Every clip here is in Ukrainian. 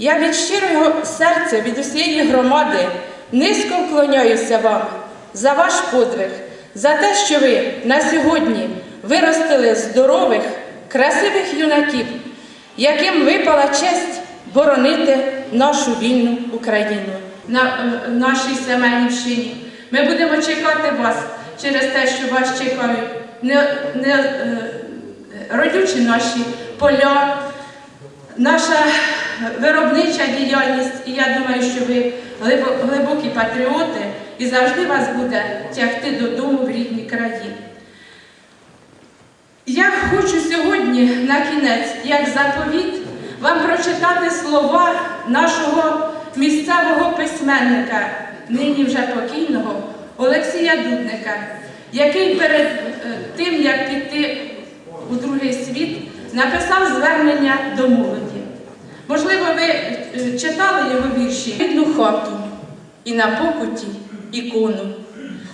Я від щирого серця, від усієї громади низько вклоняюся вам за ваш подвиг, за те, що ви на сьогодні виростили здорових, красивих юнаків, яким випала честь боронити нашу вільну Україну на е, нашій Семенівщині. Ми будемо чекати вас через те, що вас чекають не, не е, родючі наші поля, наша виробнича діяльність, і я думаю, що ви глибокі патріоти і завжди вас буде тягти додому в рідні краї. Я хочу сьогодні на кінець, як заповіт, вам прочитати слова нашого місцевого письменника, нині вже покійного Олексія Дудника, який перед е, тим, як піти у другий світ, написав звернення до молоді. Можливо, ви е, читали його вірші «Рідну хату і на покуті ікону.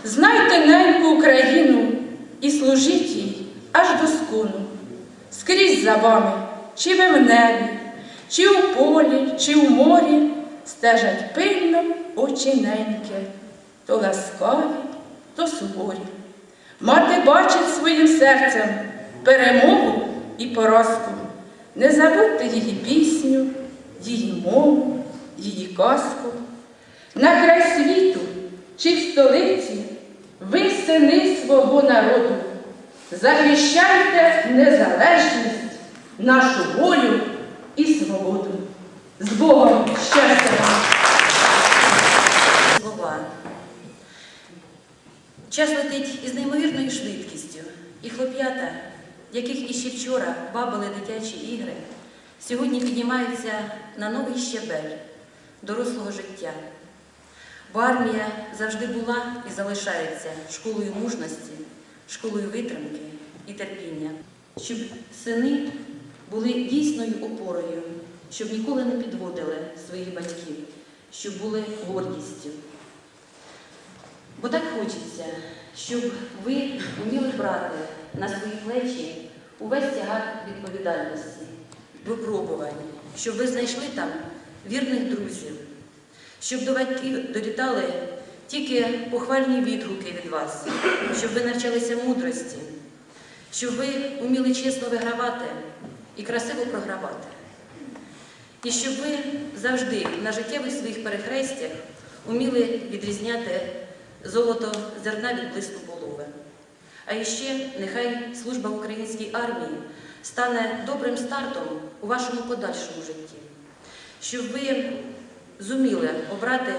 Знайте неньку Україну і служіть їй аж до скону. Скрізь за вами, чи ви в небі, чи у полі, чи у морі, стежать пильно очі неньки, то ласкаві, то суворі. Мати бачить своїм серцем перемогу і поразку. Не забудьте її пісню, її мову, її казку. На край світу чи в столиці ви сини свого народу. Захищайте незалежність, нашу волю і свободу. З Богом щастя! вам! слова. Час летить із неймовірною швидкістю, і хлоп'ята, яких іще вчора бабили дитячі ігри, сьогодні піднімаються на новий щебель дорослого життя. Бо армія завжди була і залишається школою мужності, школою витримки і терпіння, щоб сини були дійсною опорою, щоб ніколи не підводили своїх батьків, щоб були гордістю. Бо так хочеться, щоб ви вміли брати на свої плечі увесь тягар відповідальності, випробувань, щоб ви знайшли там вірних друзів, щоб до батьків долітали тільки похвальні відгуки від вас, щоб ви навчалися мудрості, щоб ви вміли чесно вигравати і красиво програвати. І щоб ви завжди на життєвих своїх перехрестях уміли відрізняти золото зерна від блиску. А іще нехай служба в українській армії стане добрим стартом у вашому подальшому житті, щоб ви зуміли обрати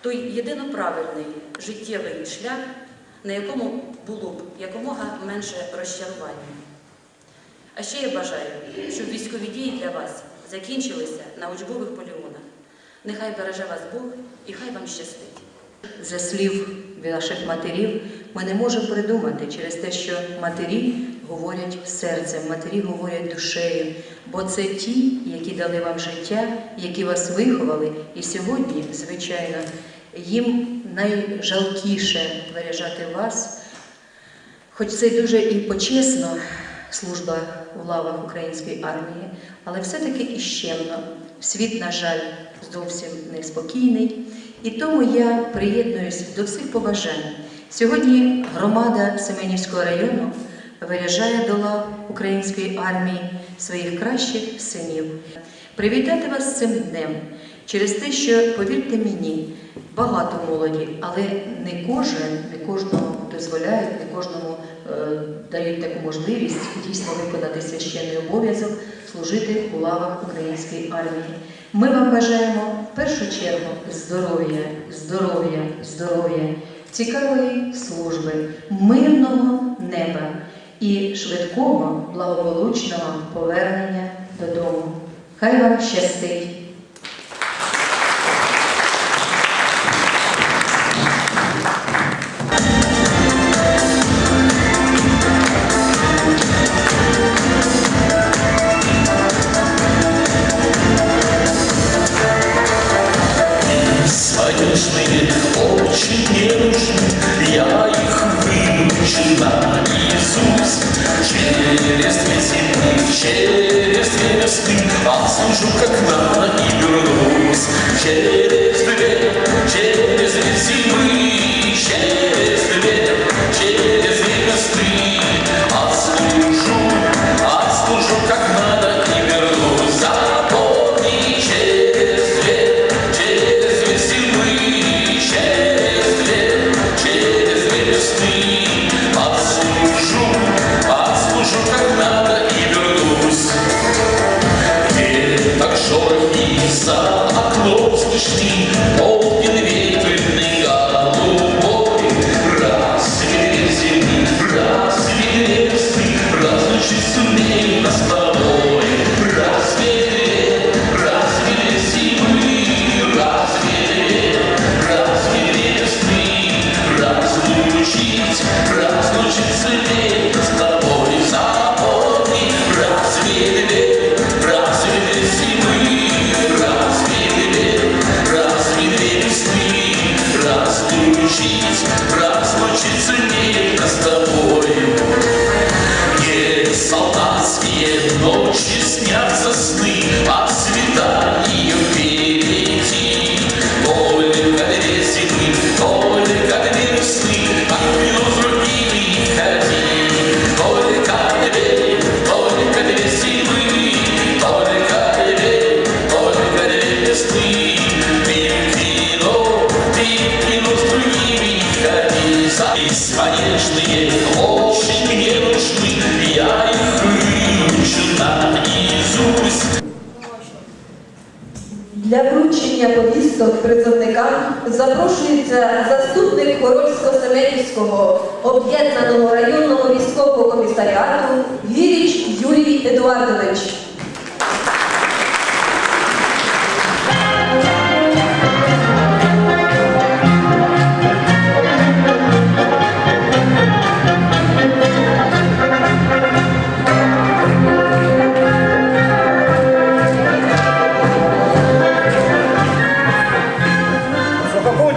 той єдино правильний життєвий шлях, на якому було б якомога менше розчарування. А ще я бажаю, щоб військові дії для вас закінчилися на учбових полігонах. Нехай береже вас Бог і хай вам щастить. За слів ваших матерів ми не можемо придумати через те, що матері говорять серцем, матері говорять душею, бо це ті, які дали вам життя, які вас виховали. І сьогодні, звичайно, їм найжалкіше виряжати вас, хоч це дуже і почесно служба в лавах української армії, але все-таки і щемно. Світ, на жаль, зовсім неспокійний. І тому я приєднуюсь до всіх побажань. Сьогодні громада Семенівського району виряжає до лав української армії своїх кращих синів. Привітати вас цим днем через те, що, повірте мені, багато молоді, але не кожен, не кожному дозволяють, не кожному е, дають таку можливість дійсно виконати священний обов'язок служити у лавах української армії. Ми вам бажаємо в першу чергу здоров'я, здоров'я, здоров'я, цікавої служби, мирного неба і швидкого благополучного повернення додому. Хай вам щастить! Şerefsiz, az ucu kaklarına gidiyoruz. Şerefsiz, şerefsiz. грешные, очень грешные, я их вивчена Ісусь. Для вручення повісток призовникам запрошується заступник Корольсько-Семенівського об'єднаного районного військового комісаріату Віріч Юрій Едуардович.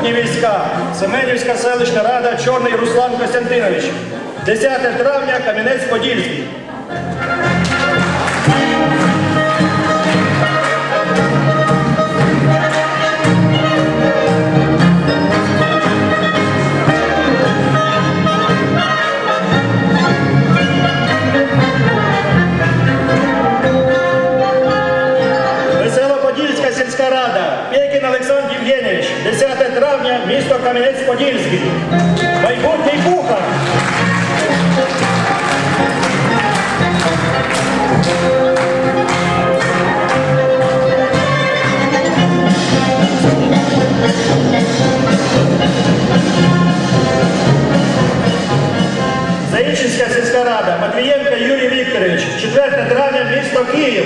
сухопутні війська, Семенівська селищна рада, Чорний Руслан Костянтинович. 10 травня Кам'янець-Подільський. Заїчинська сільська рада, Матвієнка Юрій Вікторович, 4 травня місто Київ.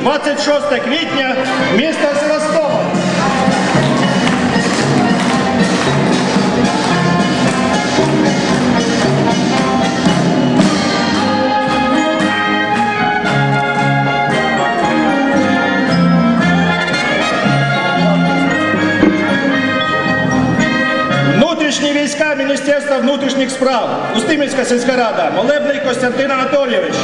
26 квітня, місто Севастополь. Внутрішні війська Міністерства внутрішніх справ. Устимівська сільська рада. Молебний Костянтин Анатолійович.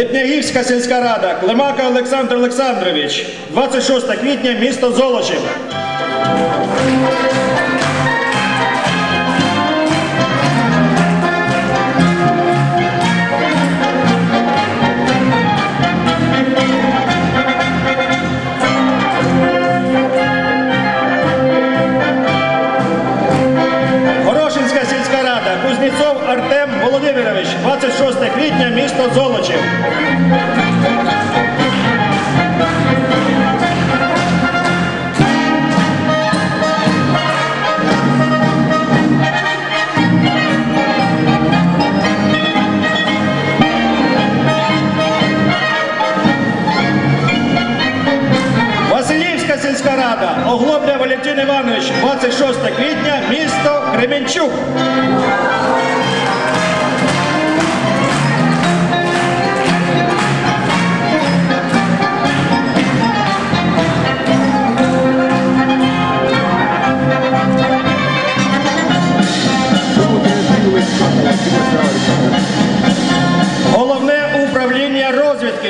Липнягівська сільська рада. Климака Олександр Олександрович. 26 квітня, місто Золочів. Кузнєцов Артем Володимирович. 26 квітня, місто Золочів. Василівська сільська рада. Оглобля Валентин Іванович. 26 квітня, місто Кременчук.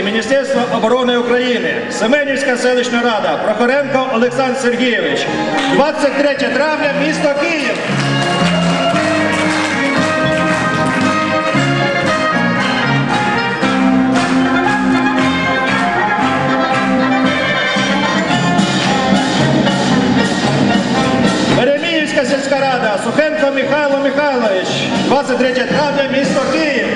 Розвідки Міністерства оборони України, Семенівська селищна рада, Прохоренко Олександр Сергійович, 23 травня, місто Київ. Вереміївська сільська рада, Сухенко Михайло Михайлович, 23 травня, місто Київ.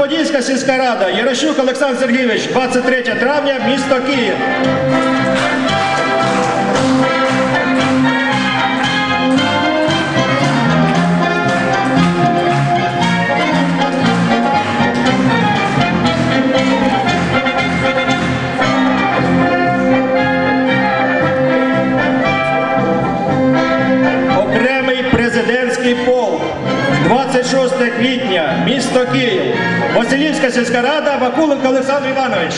Веселоподільська сільська рада, Ярощук Олександр Сергійович, 23 травня, місто Київ. 26 квітня, місто Київ. Василівська сільська рада, Вакуленко Олександр Іванович.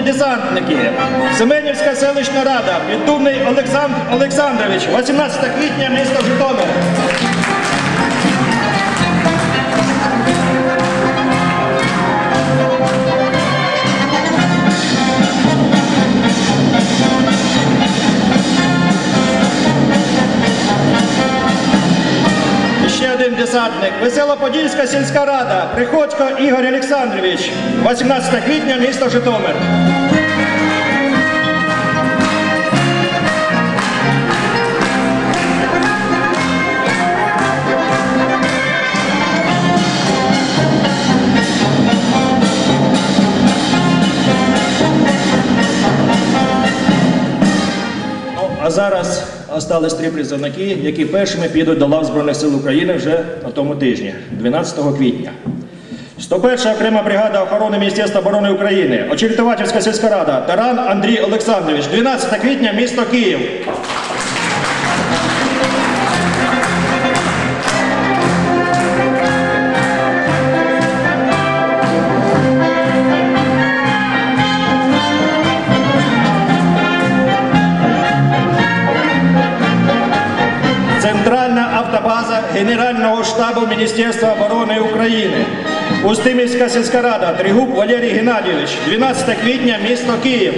Десантники. Семенівська селищна рада, Піддубний Олександр Олександрович, 18 квітня, місто Житомир. Ще один десантник. Веселоподільська сільська рада. Приходько Ігор Олександрович. 18 квітня, місто Житомир. а зараз остались три призовники, які першими підуть до лав Збройних сил України вже на тому тижні, 12 квітня. 101 окрема бригада охорони Міністерства оборони України, Очеретувачівська сільська рада, Таран Андрій Олександрович, 12 квітня, місто Київ. Устимівська сільська рада, Тригуб Валерій Геннадійович, 12 квітня, місто Київ.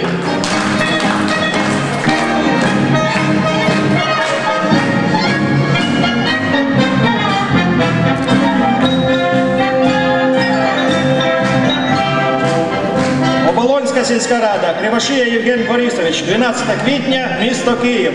Оболонська сільська рада, Кривошия Євген Борисович, 12 квітня, місто Київ.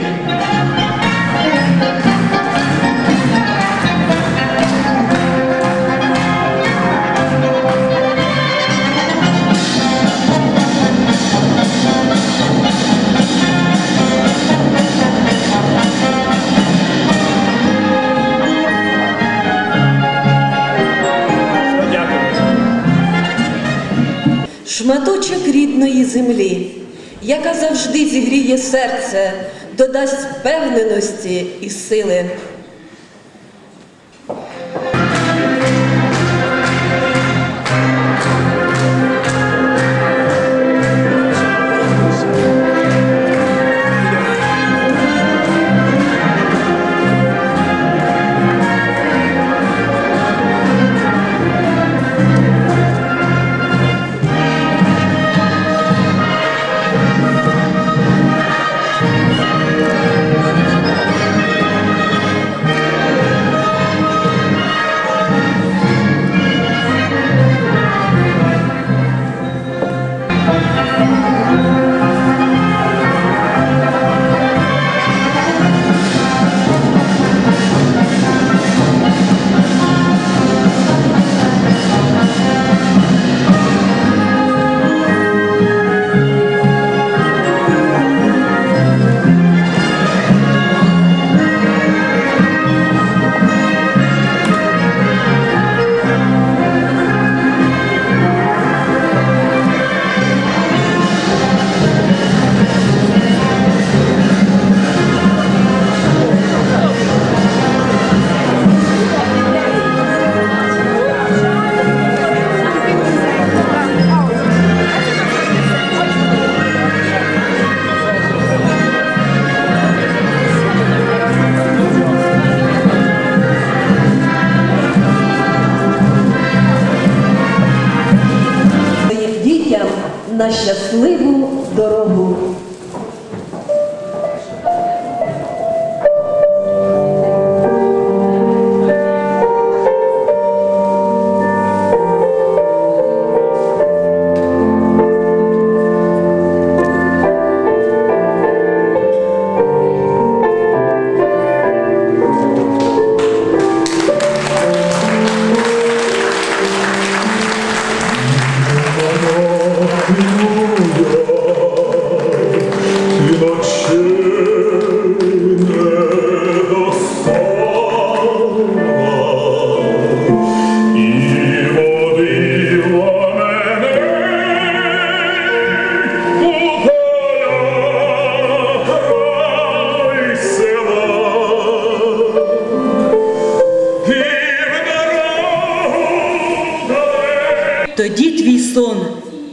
Шматочок землі, яка завжди зігріє серце, додасть впевненості і сили.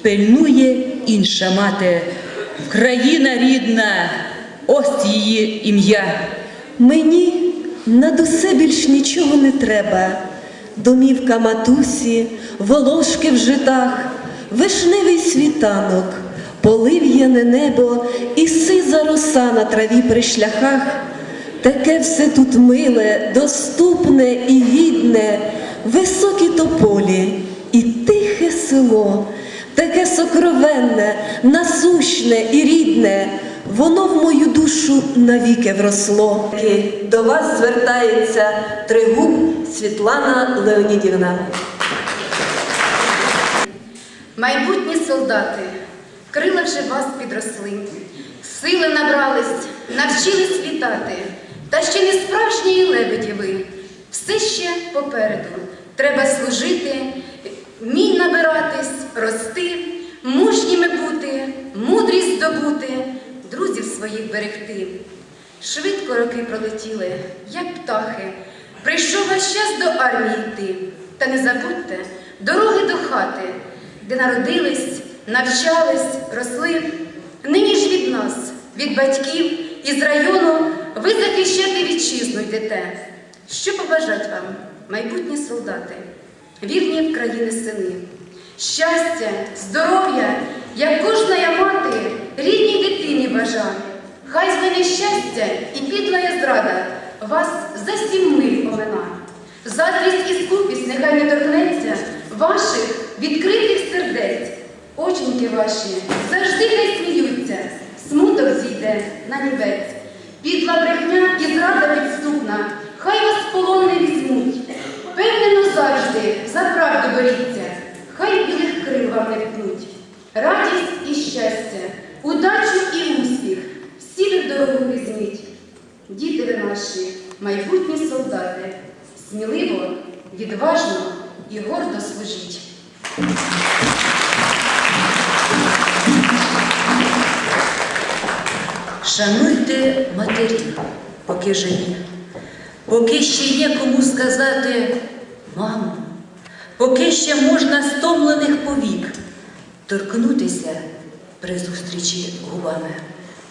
Пильнує інша мати. Країна рідна, ось її ім'я. Мені над усе більш нічого не треба. Домівка матусі, волошки в житах, вишневий світанок, полив'яне небо і сиза роса на траві при шляхах. Таке все тут миле, доступне і гідне, високі тополі і тихе село, таке сокровенне, насущне і рідне, воно в мою душу навіки вросло. До вас звертається тригуб Світлана Леонідівна. Майбутні солдати, крила вже вас підросли, сили набрались, навчились літати, та ще не справжні лебеді ви. Все ще попереду. Треба служити, мій набиратись, рости, мужніми бути, мудрість здобути, друзів своїх берегти. Швидко роки пролетіли, як птахи. Прийшов ваш час до армії йти. Та не забудьте дороги до хати, де народились, навчались, росли. Нині ж від нас, від батьків із району, ви захищати вітчизну йдете. Що побажать вам, майбутні солдати, вірні країни сини? Щастя, здоров'я, як кожна я мати, рідній дитині бажа. Хай зле щастя і підлая зрада вас за сім миль омина. Заздрість і скупість нехай не торкнеться ваших відкритих сердець. Оченьки ваші завжди не сміються, смуток зійде на нівець. Підла брехня і зрада підступна, хай вас полон не візьмуть. Певнено завжди за правду боріться, хай білих крил вам не пнуть. Радість і щастя, удачу і успіх, всі ви дорогу візьміть. Діти ви наші, майбутні солдати, сміливо, відважно і гордо служіть. Шануйте матерів, поки живі, поки ще є кому сказати мамо, поки ще можна стомлених повік торкнутися при зустрічі губами.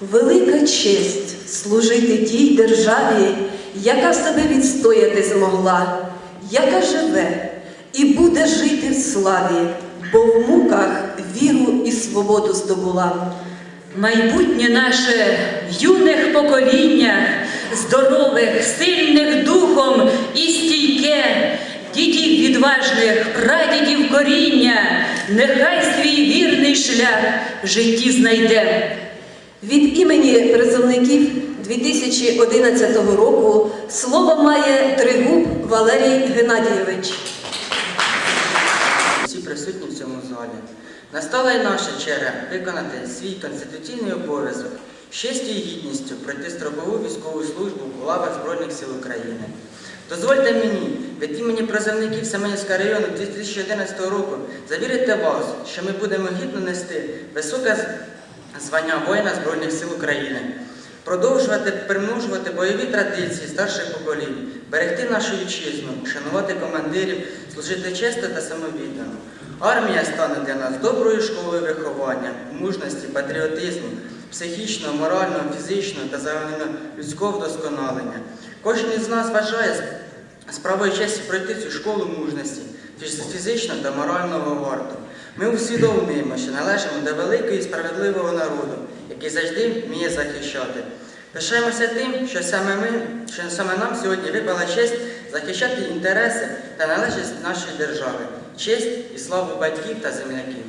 Велика честь служити тій державі, яка себе відстояти змогла, яка живе і буде жити в славі, бо в муках віру і свободу здобула. Майбутнє наше в юних поколіннях, здорових, сильних духом і стійке, дітей відважних, прадідів коріння, нехай свій вірний шлях в житті знайде. Від імені призовників 2011 року слово має Тригуб Валерій Геннадійович. всі присутні в цьому залі. Настала й наша черга виконати свій конституційний обов'язок честю і гідністю пройти строкову військову службу в лавах Збройних сил України. Дозвольте мені від імені призовників Семенівського району 2011 року завірити вас, що ми будемо гідно нести високе звання воїна Збройних сил України, продовжувати примножувати бойові традиції старших поколінь, берегти нашу вітчизну, шанувати командирів, служити чесно та самовіддано. Армія стане для нас доброю школою виховання, мужності, патріотизму, психічного, морального, фізичного та загальнолюдського вдосконалення. Кожен із нас вважає справою честі пройти цю школу мужності, фіз- фізично та морального варту. Ми усвідомлюємо, що належимо до великого і справедливого народу, який завжди вміє захищати. Пишаємося тим, що саме ми, що саме нам сьогодні випала честь захищати інтереси та належність нашої держави, честь і славу батьків та земляків.